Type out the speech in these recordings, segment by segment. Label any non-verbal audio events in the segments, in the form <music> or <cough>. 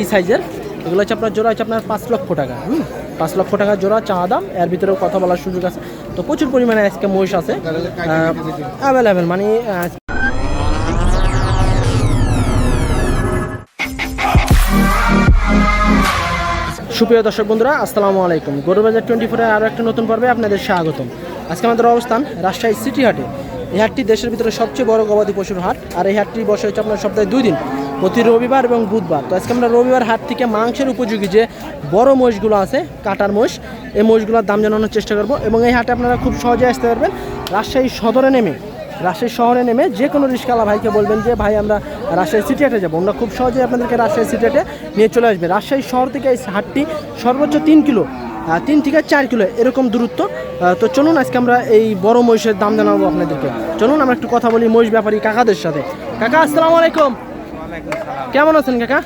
এই সাইজের। এগুলো হচ্ছে আপনার জোড়া হচ্ছে আপনার পাঁচ লক্ষ টাকা, হুম? পাঁচ লক্ষ টাকা জোড়া, চা দাম। এর ভিতরেও কথা বলার সুযোগ আছে। তো প্রচুর পরিমাণে আজকে মহিষ আছে। অ্যাভেলেবেল মানে সুপ্রিয় দর্শক বন্ধুরা, আসসালামু আলাইকুম। গরুবাজার টোয়েন্টি ফোরের আরও একটা নতুন পর্বে আপনাদের স্বাগতম। আজকে আমাদের অবস্থান রাজশাহী সিটি হাটে। এই হাটটি দেশের ভিতরে সবচেয়ে বড় গবাদি পশুর হাট। আর এই হাটটি বসে হচ্ছে আপনার সপ্তাহে দুই দিন। প্রতি রবিবার এবং বুধবার। তো আজকে আমরা রবিবার হাট থেকে মাংসের উপযোগী যে বড় মোষগুলো আছে, কাটার মোষ এই মোষগুলোর দাম জানানোর চেষ্টা করব এবং এই হাটে আপনারা খুব সহজে আসতে পারবেন। রাজশাহী সদরে নেমে, রাজশাহী শহরে নেমে যে কোনো রিস্কালা ভাইকে বলবেন যে, ভাই, আমরা রাজশাহী সিটি হাটে যাব। আমরা খুব সহজে আপনাদেরকে রাজশাহী সিটি হাটে নিয়ে চলে আসবে। রাজশাহী শহর থেকে এই হাটটি সর্বোচ্চ তিন কিলো তিন থেকে চার কিলো এরকম দূরত্ব। তো চলুন আজকে আমরা এই বড় মহিষের দাম জানাব আপনাদেরকে। চলুন আমরা একটু কথা বলি মহিষ ব্যাপারী কাকাদের সাথে। কাকা, আসসালামু আলাইকুম। কেমন আছেন কাকা?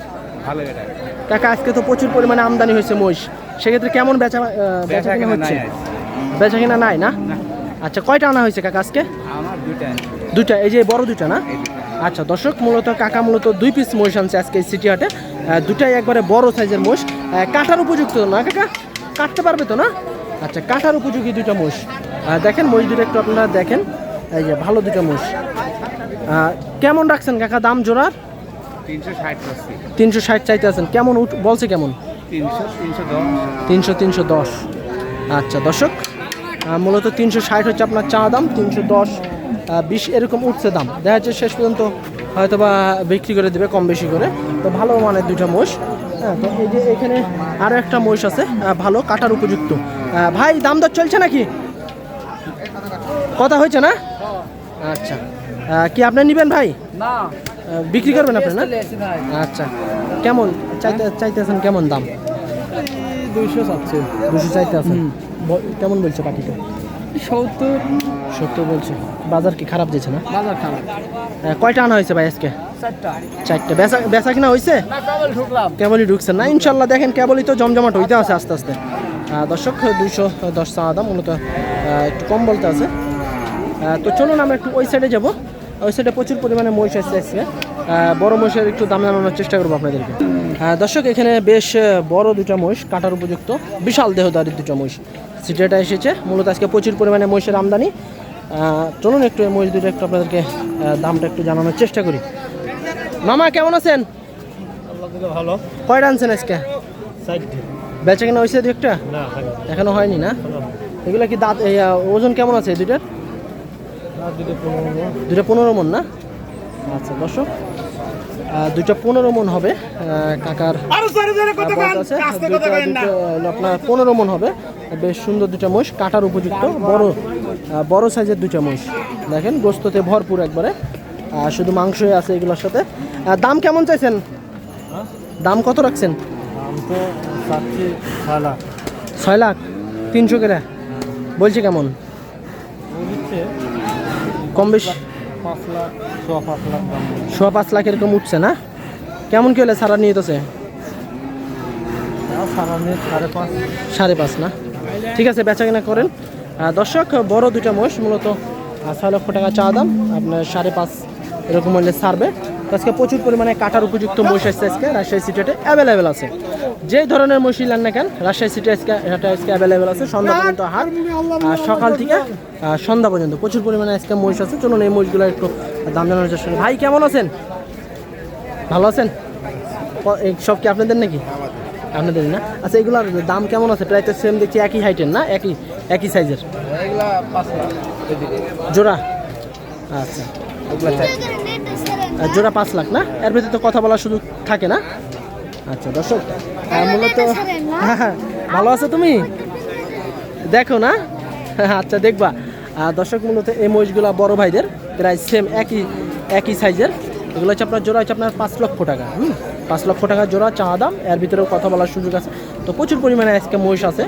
ভালো কাকা আজকে তো প্রচুর পরিমাণে আমদানি হয়েছে মহিষ। সেক্ষেত্রে কেমন বেচা বেচা কিনা হচ্ছে? বেচা কিনা নাই না? আচ্ছা কয়টা আনা হয়েছে কাকা আজকে? দুটা দুইটা এই যে বড় দুইটা না? আচ্ছা দর্শক মূলত কাকা মূলত দুই পিস মহিষ আনছে আজকে সিটি হাটে। দুটাই একবারে বড় সাইজের মহিষ। কাটার উপযুক্ত না কাকা? কাটতে পারবে তো না? আচ্ছা কাটার উপযোগী দুইটা মহিষ। আহ, দেখেন মহিষ দুটো একটু আপনারা দেখেন। এই যে ভালো দুইটা মহিষ। কেমন রাখছেন কাকা? দাম জোড়ার? তিনশো ষাট চাইতে আছেন। কেমন উঠ বলছে কেমন? তিনশো তিনশো দশ। তিনশো তিনশো দশ। আচ্ছা দর্শক মূলত তিনশো ষাট হচ্ছে আপনার চা দাম তিনশো দশ বিশ এরকম উঠছে দাম। দেখা যাচ্ছে শেষ পর্যন্ত হয়তো বা বিক্রি করে দেবে কম বেশি করে। তো ভালো মানের দুইটা মোষ। হ্যাঁ তো এই যে এখানে আরও একটা মহিষ আছে ভালো কাটার উপযুক্ত। ভাই দাম দর চলছে নাকি? কথা হয়েছে না? আচ্ছা। কি আপনি নেবেন ভাই? না। বিক্রি করবেন আপনি না? আচ্ছা। কেমন? চাইতে চাইতেছেন কেমন দাম? দুইশো চাচ্ছে। দুশো চাইতে আছেন কেমন বলছে পাখিটা? সত্তর। সত্তর বলছে। বাজার কি খারাপ দিয়েছে না? বাজার খারাপ। কয়টা আনা হয়েছে ভাই আজকে? চারটা। বেচা বেচা কিনা হয়েছে? কেবলই ঢুকছে না। ইনশাল্লাহ দেখেন কেবলই তো জমজমাট হইতে আছে আস্তে আস্তে। দর্শক দুইশো দশ চা দাম। মূলত একটু কম বলতে আছে। তো চলুন আমরা একটু ওই সাইডে যাব। ওই সাইডে প্রচুর পরিমাণে মহিষ আসছে আজকে। বড় মহিষের একটু দাম জানানোর চেষ্টা করব আপনাদেরকে। দর্শক এখানে বেশ বড় দুটা মহিষ কাটার উপযুক্ত বিশাল দেহদারির দুটো মহিষ। সিটিটা এসেছে। মূলত আজকে প্রচুর পরিমাণে মহিষের আমদানি। চলুন একটু এই মহিষ দুটো একটু আপনাদেরকে দামটা একটু জানানোর চেষ্টা করি। মামা কেমন আছেন? ভালো। কয়টা আনছেন আজকে? বেচা কেনা হয়েছে দু একটা? না এখনও হয়নি না? এগুলো কি দাঁত ওজন কেমন আছে এই দুইটার? দুটো পনেরো দুটো মন না? আচ্ছা দর্শক দুইটা পনেরো মন হবে। কাকার আছে। দুটো, আপনার পনেরো মন হবে। বেশ সুন্দর দুটা মহিষ কাটার উপযুক্ত বড় বড় সাইজের দুটা মহিষ। দেখেন গোস্ততে ভরপুর একবারে। শুধু মাংসই আছে এগুলোর সাথে। দাম কেমন চাইছেন? দাম কত রাখছেন? ছয় লাখ। তিনশো করে। বলছে কেমন? কম বেশি? সোয়া পাঁচ লাখ এরকম উঠছে না? কেমন কি হলে সারা নিয়ে তোছে সাড়ে পাঁচ না? ঠিক আছে, বেচা কেনা করেন। দর্শক, বড় দুটা মোষ মূলত ছয় লক্ষ টাকা চা দাম। আপনার সাড়ে পাঁচ এরকম হলে ছাড়বে। তো আজকে প্রচুর পরিমাণে কাটার উপযুক্ত মহিষ আসছে আজকে রাজশাহী সিটিতে অ্যাভেলেবেল আছে। যে ধরনের মহিষই নেন না কেন রাজশাহী সিটি আজকে এটা আজকে অ্যাভেলেবেল আছে সন্ধ্যা পর্যন্ত হাট। আর সকাল থেকে সন্ধ্যা পর্যন্ত প্রচুর পরিমাণে আজকে মহিষ আছে। চলুন এই মহিষগুলো একটু দাম জানানোর চেষ্টা। ভাই কেমন আছেন? ভালো আছেন? সব কি আপনাদের নাকি? আপনাদের না? আচ্ছা এগুলোর দাম কেমন আছে? প্রায় তো সেম দেখছি একই হাইটের না? একই একই সাইজের জোড়া? আচ্ছা। জোড়া পাঁচ লাখ না? এর ভিতরে তো কথা বলার সুযোগ থাকে না? আচ্ছা দর্শক মূলত হ্যাঁ, ভালো আছো তুমি? দেখো না? আচ্ছা দেখবা। দর্শক মূলত এই মহিষগুলা বড় ভাইদের প্রায় সেম একই একই সাইজের এগুলো হচ্ছে আপনার জোড়া হচ্ছে আপনার পাঁচ লক্ষ টাকা হুম? পাঁচ লক্ষ টাকা জোড়া চা দাম। এর ভিতরেও কথা বলার সুযোগ আছে। তো প্রচুর পরিমাণে আজকে মহিষ আছে।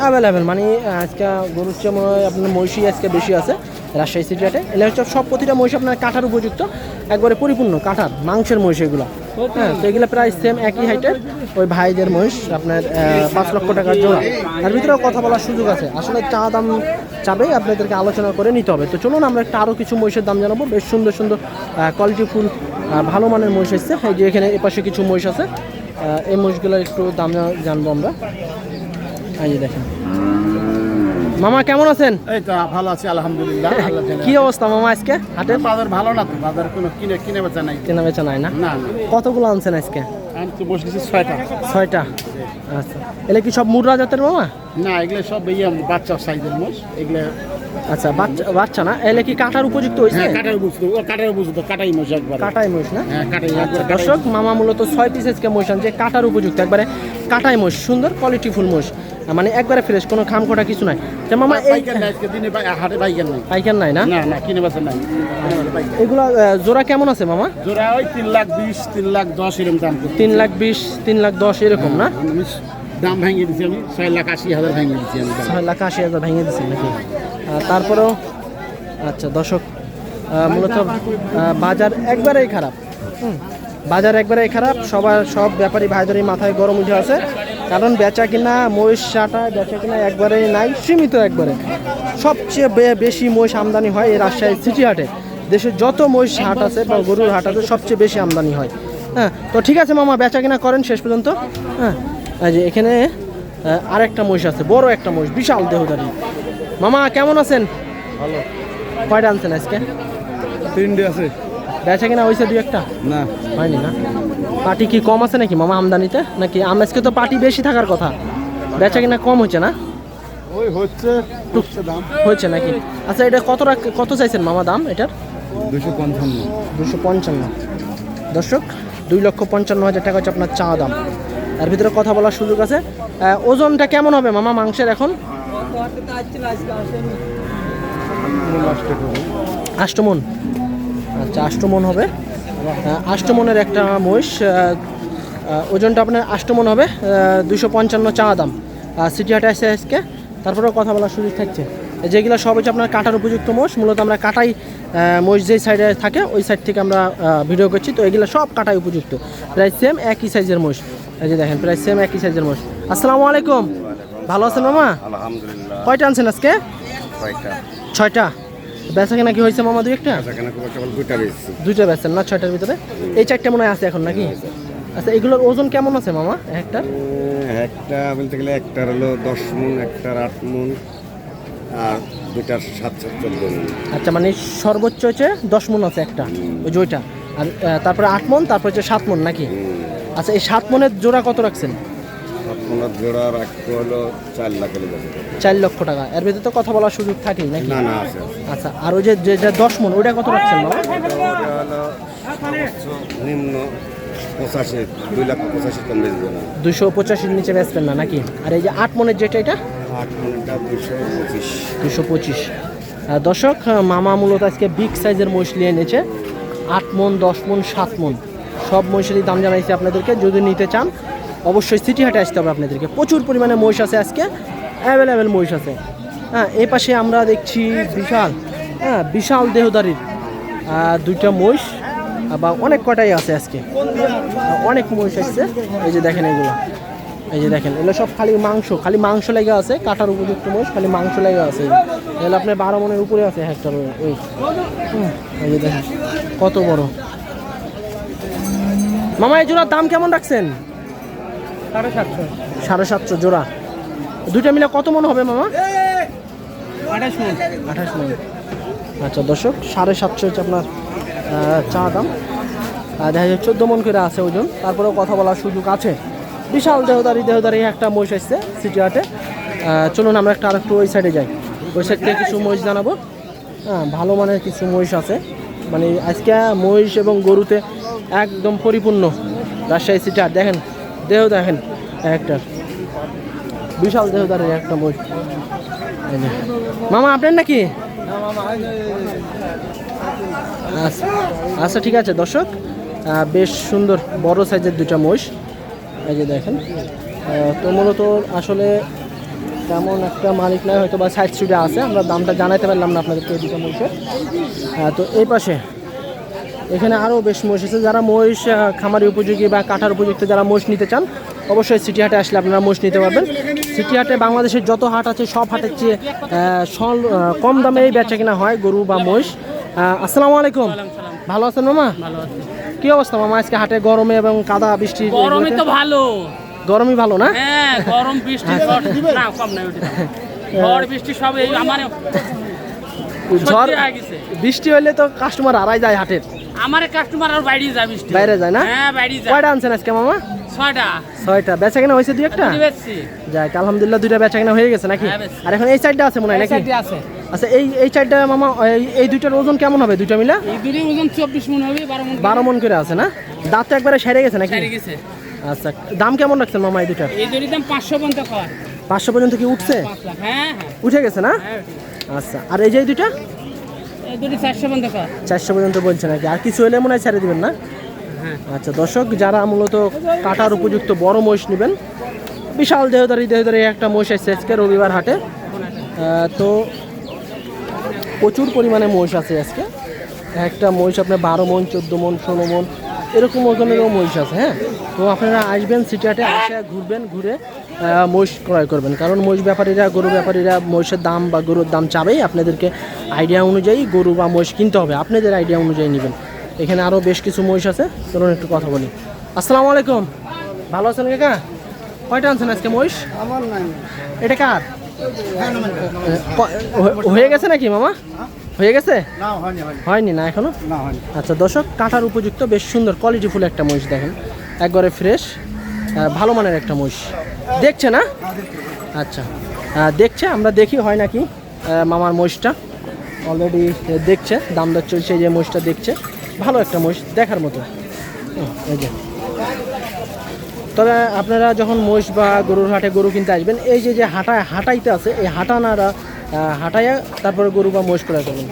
অ্যাভেলেবেল মানে আজকে গরুর চেয়ে মনে হয় আপনার মহিষই আজকে বেশি আছে। রাজশাহী সিটি হাটে এলে হচ্ছে সব প্রতিটা মহিষ আপনার কাটার উপযুক্ত, একবারে পরিপূর্ণ কাটার মাংসের মহিষ এগুলো। হ্যাঁ তো এগুলো প্রায় সেম একই হাইটের ওই ভাইদের মহিষ আপনার পাঁচ লক্ষ টাকার জোড়া তার ভিতরেও কথা বলার সুযোগ আছে। আসলে চা দাম চাবে আপনাদেরকে আলোচনা করে নিতে হবে। তো চলুন আমরা একটা আরও কিছু মহিষের দাম জানাব। বেশ সুন্দর সুন্দর কোয়ালিটি ফুল ভালো মানের মহিষ এসছে। এই যে এখানে এপাশে কিছু মহিষ আছে। এই মহিষগুলোর একটু দাম জানব আমরা। এই দেখেন। মামা কেমন আছেন? এই তো ভালো আছি আলহামদুলিল্লাহ <laughs> কি অবস্থা মামা আজকে? হাটে? বাজার ভালো না তো? বাজার কোনো কিনে কিনে বেচা নাই। কেনা বেচা নাই না? কতগুলো আনছেন আজকে? আমি তো বসে গেছি ছয়টা। ছয়টা? আচ্ছা। এলে কি সব মুররা জাতের মামা? না এগুলো সব ইয়ে বাচ্চা সাইজের মোষ এগুলো আচ্ছা বাচ্চা বাচ্চা না? এলে কি কাটার উপযুক্ত হয়েছে? হ্যাঁ কাটার উপযুক্ত। ও কাটার বুঝতো কাটাই মোষ একবার। কাটাই মহিষ না? হ্যাঁ কাটাই আচ্ছা দর্শক মামা মূলত ছয় পিস আজকে মহিষ আনছে কাটার উপযুক্ত একবারে কাটাই মহিষ সুন্দর কোয়ালিটি ফুল মহিষ। মানে একবারে ফ্রেশ কোনো খাম খোটা কিছু নাই। তো মামা এই নাই হাটে নাই। পাইকার নাই না? কিনে নাই। এগুলো জোড়া কেমন আছে মামা? জোড়া ওই তিন লাখ বিশ তিন লাখ দশ এরকম দাম তিন লাখ বিশ তিন লাখ দশ এরকম না? দাম ভেঙে দিছি আমি ছয় লাখ আশি হাজার ভেঙে দিছি আমি ছয় লাখ আশি হাজার ভেঙে দিচ্ছেন নাকি? তারপরেও আচ্ছা দর্শক মূলত বাজার একবারেই খারাপ। বাজার একবারেই খারাপ সবার সব ব্যাপারী ভাইদেরই মাথায় গরম উঠে আছে। কারণ বেচা কিনা মহিষ সাটা বেচা কিনা একবারেই নাই সীমিত একবারে। সবচেয়ে বেশি মহিষ আমদানি হয় এই রাজশাহী সিটি হাটে। দেশের যত মহিষ হাট আছে বা গরুর হাট আছে সবচেয়ে বেশি আমদানি হয়। হ্যাঁ তো ঠিক আছে মামা বেচা কিনা করেন শেষ পর্যন্ত। হ্যাঁ যে এখানে আহ, আরেকটা মহিষ আছে বড় একটা মহিষ বিশাল দেহদারি। মামা কেমন আছেন? ভালো। কয়টা আনছেন আজকে? তিনটে আছে। বেচা কিনা হয়েছে দু একটা? না। হয়নি না? পাটি কি কম আছে নাকি মামা আমদানিতে? নাকি আম- আজকে তো পাটি বেশি থাকার কথা। বেচা কিনা কম হচ্ছে না? ওই হচ্ছে টুকছে দাম। হয়েছে নাকি? আচ্ছা এটা কত রাখ- কত চাইছেন মামা দাম এটার? দুশো পঞ্চান্ন। দুশো পঞ্চান্ন। দর্শক দুই লক্ষ পঞ্চান্ন হাজার টাকা হচ্ছে আপনার চা দাম। তার ভিতরে কথা বলার সুযোগ আছে। ওজনটা কেমন হবে মামা মাংসের এখন? আষ্টমন আচ্ছা আষ্টমন হবে। আষ্টমনের একটা মহিষ ওজনটা আপনার আষ্টমন হবে দুশো পঞ্চান্ন চা দাম। সিটি হাটে আসে আজকে। তারপরেও কথা বলার সুযোগ থাকছে। যেগুলো সব হচ্ছে আপনার কাটার উপযুক্ত মোষ মূলত আমরা কাটাই মোষ যেই সাইডে থাকে ওই সাইড থেকে আমরা ভিডিও করছি। তো এগুলো সব কাটাই উপযুক্ত। প্রায় সেম একই সাইজের মোষ এই যে দেখেন প্রায় সেম একই সাইজের মোষ আসসালামু আলাইকুম। ভালো আছেন মামা? আলহামদুলিল্লাহ। কয়টা আনছেন আজকে? ছয়টা। বেচা কেনা কি হয়েছে মামা দুই একটা? দুইটা বেচেন না ছয়টার ভিতরে? এই চারটা মনে হয় আছে এখন নাকি? আচ্ছা এগুলোর ওজন কেমন আছে মামা? একটা একটা বলতে গেলে একটার হলো দশ মন একটার আট মন আর দুইটার সাত সাত চোদ্দ মন। আচ্ছা মানে সর্বোচ্চ হচ্ছে দশ মন আছে একটা ওই ওইটা আর তারপরে আট মন তারপর হচ্ছে সাত মন নাকি? আচ্ছা এই সাত মনের জোড়া কত রাখছেন? সাত জোড়া রাখতে হলো চার লাখ চার লক্ষ টাকা। এর ভিতরে তো কথা বলার সুযোগ থাকেই নাকি? না না আছে আচ্ছা আর ওই যে যে দশ মন ওইটা কত রাখছেন ওটা নিম্ন পঁচাশি দুই লাখ পঁচাশি কম বেচবে না। দুশো পঁচাশির নিচে বেচবেন না নাকি? আর এই যে আট মনের যেটা এটা? আট মনটা দুশো পঁচিশ। দুশো পঁচিশ। দর্শক মামা মূলত আজকে বিগ সাইজের মহিষ নিয়ে এনেছে। আট মন দশ মন সাত মন। সব মহিষেরই দাম জানাইছি আপনাদেরকে। যদি নিতে চান অবশ্যই সিটি হাটে আসতে হবে আপনাদেরকে। প্রচুর পরিমাণে মহিষ আছে আজকে। অ্যাভেলেবেল মহিষ আছে। হ্যাঁ এই পাশে আমরা দেখছি বিশাল। হ্যাঁ বিশাল দেহদারির দুইটা মহিষ বা অনেক কটাই আছে আজকে। অনেক মহিষ আসছে। এই যে দেখেন এগুলো। এই যে দেখেন, এগুলো সব খালি মাংস। খালি মাংস লেগে আছে কাটার উপযুক্ত মোষ খালি মাংস লেগে আছে। এগুলো আপনার বারো মনের উপরে আছে হেক্টর ওই এই যে দেখেন, কত বড়। মামা, এই জোড়ার দাম কেমন রাখছেন? সাড়ে সাতশো। সাড়ে সাতশো জোড়া। দুইটা মিলে কত মন হবে মামা? আঠাশ মন। আঠাশ মন। আচ্ছা দর্শক সাড়ে সাতশো হচ্ছে আপনার চা দাম। আর দেখা যায় চোদ্দ মন করে আছে ওজন। তারপরেও কথা বলার সুযোগ আছে। বিশাল দেহদারি দেহদারি একটা মহিষ আসছে সিটি হাটে চলুন আমরা একটা আরেকটু ওই সাইডে যাই। ওই সাইড থেকে কিছু মহিষ জানাব। হ্যাঁ ভালো মানের কিছু মহিষ আছে। মানে আজকে মহিষ এবং গরুতে একদম পরিপূর্ণ রাজশাহী সিটি হাট দেখেন দেহ দেখেন, একটা। বিশাল দেহদারের একটা এই মামা, আপনার নাকি? আচ্ছা আচ্ছা ঠিক আছে, দর্শক। বেশ সুন্দর, বড় সাইজের দুইটা মহিষ। এই যে দেখেন। তো মূলত আসলে তেমন একটা মালিক নাই হয়তো বা সাইড সুটে আছে। আমরা দামটা জানাইতে পারলাম না আপনাদেরকে এই দুটো মহিষের। তো এই পাশে এখানে আরও বেশ মহিষ আছে। যারা মহিষ খামারি উপযোগী বা কাঠার উপযুক্ত যারা মহিষ নিতে চান অবশ্যই সিটি হাটে আসলে আপনারা মহিষ নিতে পারবেন। সিটি হাটে বাংলাদেশের যত হাট আছে সব হাটের চেয়ে কম দামে এই বেচা কিনা হয় গরু বা মহিষ। আসসালামু আলাইকুম। ভালো আছেন মামা? কি অবস্থা মামা? আজকে হাটে গরমে এবং কাদা বৃষ্টি গরমই তো ভালো। গরমই ভালো না? হ্যাঁ গরম বৃষ্টি ঝড়। না কম নাই ঝড় বৃষ্টি সব এই আমার ঝড় বৃষ্টি হইলে তো কাস্টমার হারাই যায় হাটের। আমার কাস্টমার আর বাইরে যায় বাইরে যায় না? হ্যাঁ বাইরে যায় কয়টা আনছেন আজকে মামা? ছয়টা। ছয়টা। বেচা কিনা হয়েছে দুই একটা? বেচছি। যাক আলহামদুলিল্লাহ দুইটা বেচা কিনা হয়ে গেছে নাকি? হ্যাঁ, আর এখন এই সাইডটা আছে মনে হয় নাকি? আছে। আচ্ছা এই এই চারটা মামা এই- দুইটার ওজন কেমন হবে দুইটা মিলা? এই দুটি ওজন চব্বিশ মন হবে বারো মন বারো মন করে আছে না? দাঁত তো একবারে সেরে গেছে নাকি? সারি গেছে। আচ্ছা দাম কেমন রাখছেন মামা এই দুইটার? এই দুটির দাম পাঁচশো পঞ্চাশ হয় পাঁচশো পর্যন্ত কি উঠছে? হ্যাঁ হ্যাঁ। উঠে গেছে না? হ্যাঁ আচ্ছা আর এই যে দুইটা? চারশো পর্যন্ত বলছেন আর পর্যন্ত বলছে নাকি? আর কিছু হলে মনে হয় ছেড়ে দেবেন না? হ্যাঁ। আচ্ছা দর্শক যারা মূলত কাটার উপযুক্ত বড় মহিষ নেবেন বিশাল দেহদারি দেহদারি একটা মহিষ আছে আজকে রবিবার হাটে। তো প্রচুর পরিমাণে মহিষ আছে আজকে। একটা মহিষ আপনার বারো মন চোদ্দ মন ষোলো মন এরকম ওজনেরও মহিষ আছে হ্যাঁ? তো আপনারা আসবেন সিটি হাটে আসে ঘুরবেন ঘুরে মহিষ ক্রয় করবেন। কারণ মহিষ ব্যাপারীরা গরু ব্যাপারীরা মহিষের দাম বা গরুর দাম চাবেই। আপনাদেরকে আইডিয়া অনুযায়ী গরু বা মহিষ কিনতে হবে। আপনাদের আইডিয়া অনুযায়ী নেবেন। এখানে আরও বেশ কিছু মহিষ আছে। চলুন একটু কথা বলি। আসসালামু আলাইকুম। ভালো আছেন কাকা? কয়টা আনছেন আজকে মহিষ? আমার এটা কার? হয়ে- হয়ে গেছে নাকি মামা? হয়ে গেছে? না হয়নি না এখনও? না হয়নি। আচ্ছা দর্শক কাটার উপযুক্ত বেশ সুন্দর কোয়ালিটিফুল একটা মহিষ দেখেন। একবারে ফ্রেশ ভালো মানের একটা মহিষ। দেখছে না? আচ্ছা দেখছে আমরা দেখি হয় নাকি মামার মহিষটা। অলরেডি দেখছে দাম দর চলছে এই যে মহিষটা দেখছে। ভালো একটা মহিষ দেখার মতো। এই যে। তবে আপনারা যখন মহিষ বা গরুর হাটে গরু কিনতে আসবেন এই যে যে হাঁটা হাঁটাইতে আছে এই হাঁটানারা হাঁটাইয়া তারপরে গরু বা মহিষ করে করবেন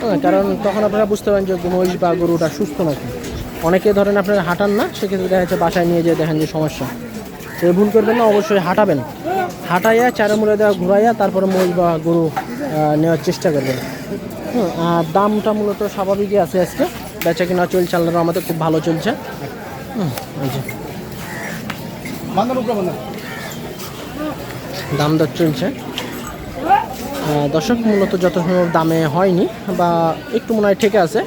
হ্যাঁ, কারণ তখন আপনারা বুঝতে পারেন যে মহিষ বা গরুটা সুস্থ নাকি। অনেকে ধরেন আপনারা হাঁটান না সেক্ষেত্রে দেখা যাচ্ছে বাসায় নিয়ে যেয়ে দেখেন যে সমস্যা। তো এই ভুল করবেন না অবশ্যই হাঁটাবেন। হাঁটাইয়া চারে মুড়ে দেওয়া ঘুরাইয়া তারপরে মহিষ বা গরু নেওয়ার চেষ্টা করবেন। আর দামটা মূলত স্বাভাবিকই আছে আজকে। বেচা কিনা চলছে আল্লাহ আমাদের খুব ভালো চলছে। দাম দর চলছে। দর্শক মূলত যত দামে হয়নি বা একটু মনে হয় ঠেকে আছে।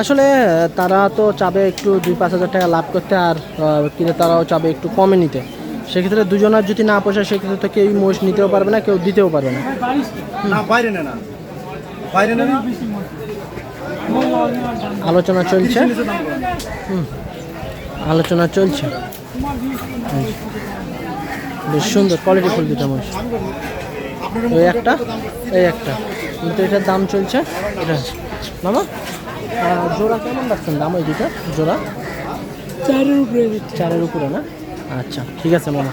আসলে তারা তো চাবে একটু দুই পাঁচ হাজার টাকা লাভ করতে আর কিনে তারাও চাবে একটু কমে নিতে। সেক্ষেত্রে দুজনের যদি না পোষায় সেক্ষেত্রে তো কেউ মোষ নিতেও পারবে না কেউ দিতেও পারবে না। আলোচনা চলছে। আলোচনা চলছে। বেশ সুন্দর কোয়ালিটি ফুল দুটো মোষ। ওই একটা এই একটা। কিন্তু এটার দাম চলছে এটা মামা? জোড়া কেমন রাখছেন দাম ওই দুটো জোড়া? চারের উপরে চারের উপরে না? আচ্ছা ঠিক আছে মামা।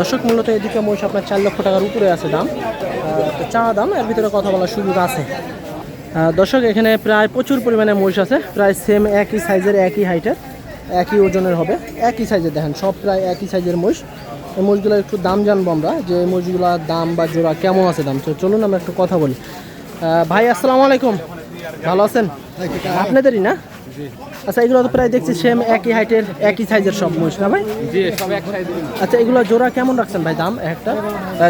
দর্শক মূলত এদিকে মহিষ আপনার চার লক্ষ টাকার উপরে আছে দাম। তো চাওয়া দাম এর ভিতরে কথা বলার সুযোগ আছে। দর্শক এখানে প্রায় প্রচুর পরিমাণে মহিষ আছে। প্রায় সেম একই সাইজের একই হাইটের একই ওজনের হবে। একই সাইজের দেখেন সব প্রায় একই সাইজের মহিষ। এই মহিষগুলোর একটু দাম জানব আমরা যে এই মহিষগুলোর দাম বা জোড়া কেমন আছে দাম? তো চলুন আমরা একটু কথা বলি। ভাই আসসালামু আলাইকুম। ভালো আছেন? আপনাদেরই না? আচ্ছা এগুলো তো প্রায় দেখছি সেম একই হাইটের একই সাইজের সব মহিষ না ভাই? জি সব এক সাইড আচ্ছা এগুলো জোড়া কেমন রাখছেন ভাই দাম? একটা।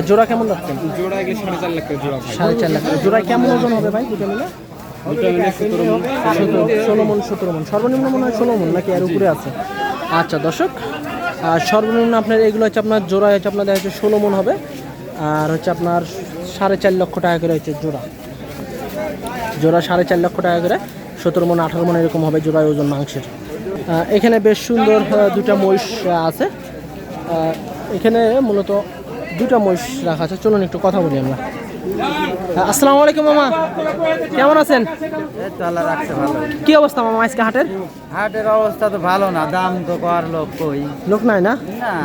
জোড়া কেমন রাখছেন? জোড়া সাড়ে চার লাখ করে জোড়া সাড়ে চার লাখ জোড়া কেমন ওজন হবে ভাই দুটো মিলে? ষোলো মন সতেরো মন। সর্বনিম্ন মনে হয় ষোলো মন নাকি এর উপরে আছে? আচ্ছা দর্শক আর সর্বনিম্ন আপনার এগুলো হচ্ছে আপনার জোড়া হচ্ছে আপনার দেখা যাচ্ছে ষোলো মন হবে। আর হচ্ছে আপনার সাড়ে চার লক্ষ টাকা করে হচ্ছে জোড়া। জোড়া সাড়ে চার লক্ষ টাকা করে, সতেরো মন, আঠারো মন এরকম হবে জোড়ায় ওজন মাংসের। এখানে বেশ সুন্দর দুটা মহিষ আছে। এখানে মূলত দুটা মহিষ রাখা আছে। চলুন একটু কথা বলি আমরা। আসসালামু আলাইকুম মামা। কেমন আছেন? কি অবস্থা মামা আজকে হাটের? হাটের অবস্থা তো ভালো না দাম তো কর লোক কই? লোক নাই না।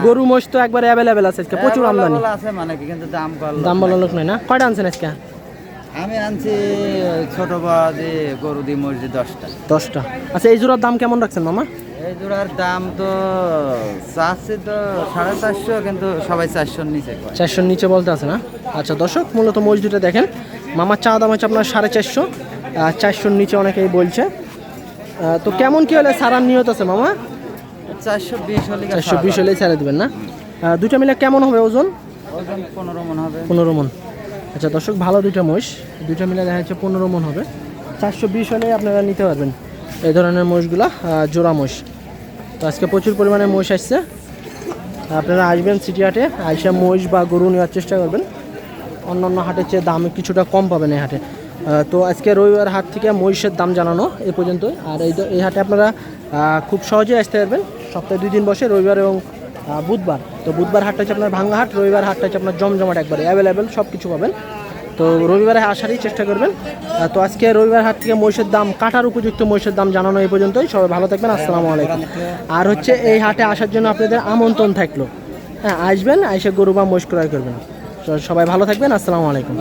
গরু মোষ তো একবার অ্যাভেলেবেল আছে আজকে প্রচুর আমদানি। আছে মানে কি কিন্তু দাম কর দাম। বলা লোক নাই না? কয়টা আনছেন আজকে? আমি আনছি ছোট বাজে গরু দি মসজিদ দশটা। দশটা। আচ্ছা এই জোড়ার দাম কেমন রাখছেন মামা? এই জোড়ার দাম তো চাচ্ছে তো সাড়ে চারশো কিন্তু সবাই চারশোর নিচে চারশোর নিচে বলতে আছে না? আচ্ছা দর্শক মূলত মহিষ দুটো দেখেন। মামার চা দাম হচ্ছে আপনার সাড়ে চারশো। চারশোর নিচে অনেকেই বলছে। তো কেমন কি হলে সারার নিয়ত আছে মামা? চারশো বিশ হলে চারশো বিশ হলেই ছেড়ে দেবেন না? দুইটা মিলে কেমন হবে ওজন? ওজন পনেরো মন হবে। পনেরো মন। আচ্ছা দর্শক ভালো দুইটা মহিষ। দুইটা মিলে দেখা যাচ্ছে পনেরো মন হবে। চারশো বিশ হলে আপনারা নিতে পারবেন। এই ধরনের মহিষগুলা আহ, জোড়া মহিষ তো আজকে প্রচুর পরিমাণে মহিষ আসছে। আপনারা আসবেন সিটি হাটে আইসা মহিষ বা গরু নেওয়ার চেষ্টা করবেন। অন্য অন্য হাটের চেয়ে দাম কিছুটা কম পাবেন এই হাটে। তো আজকে রবিবার হাট থেকে মহিষের দাম জানানো এ পর্যন্তই। আর এই এই হাটে আপনারা খুব সহজেই আসতে পারবেন। সপ্তাহে দুই দিন বসে রবিবার এবং বুধবার। তো বুধবার হাটটা হচ্ছে আপনার ভাঙ্গা হাট রবিবার হাটটা হচ্ছে আপনার জমজমাট একবারে। অ্যাভেলেবেল সব কিছু পাবেন। তো রবিবারে আসারই চেষ্টা করবেন। তো আজকে রবিবার হাট থেকে মহিষের দাম কাটার উপযুক্ত মহিষের দাম জানানো এই পর্যন্তই। সবাই ভালো থাকবেন, আসসালামু আলাইকুম। আর হচ্ছে এই হাটে আসার জন্য আপনাদের আমন্ত্রণ থাকল। হ্যাঁ আসবেন, এসে গরু বা মহিষ ক্রয় করবেন। সবাই ভালো থাকবেন, আসসালামু আলাইকুম।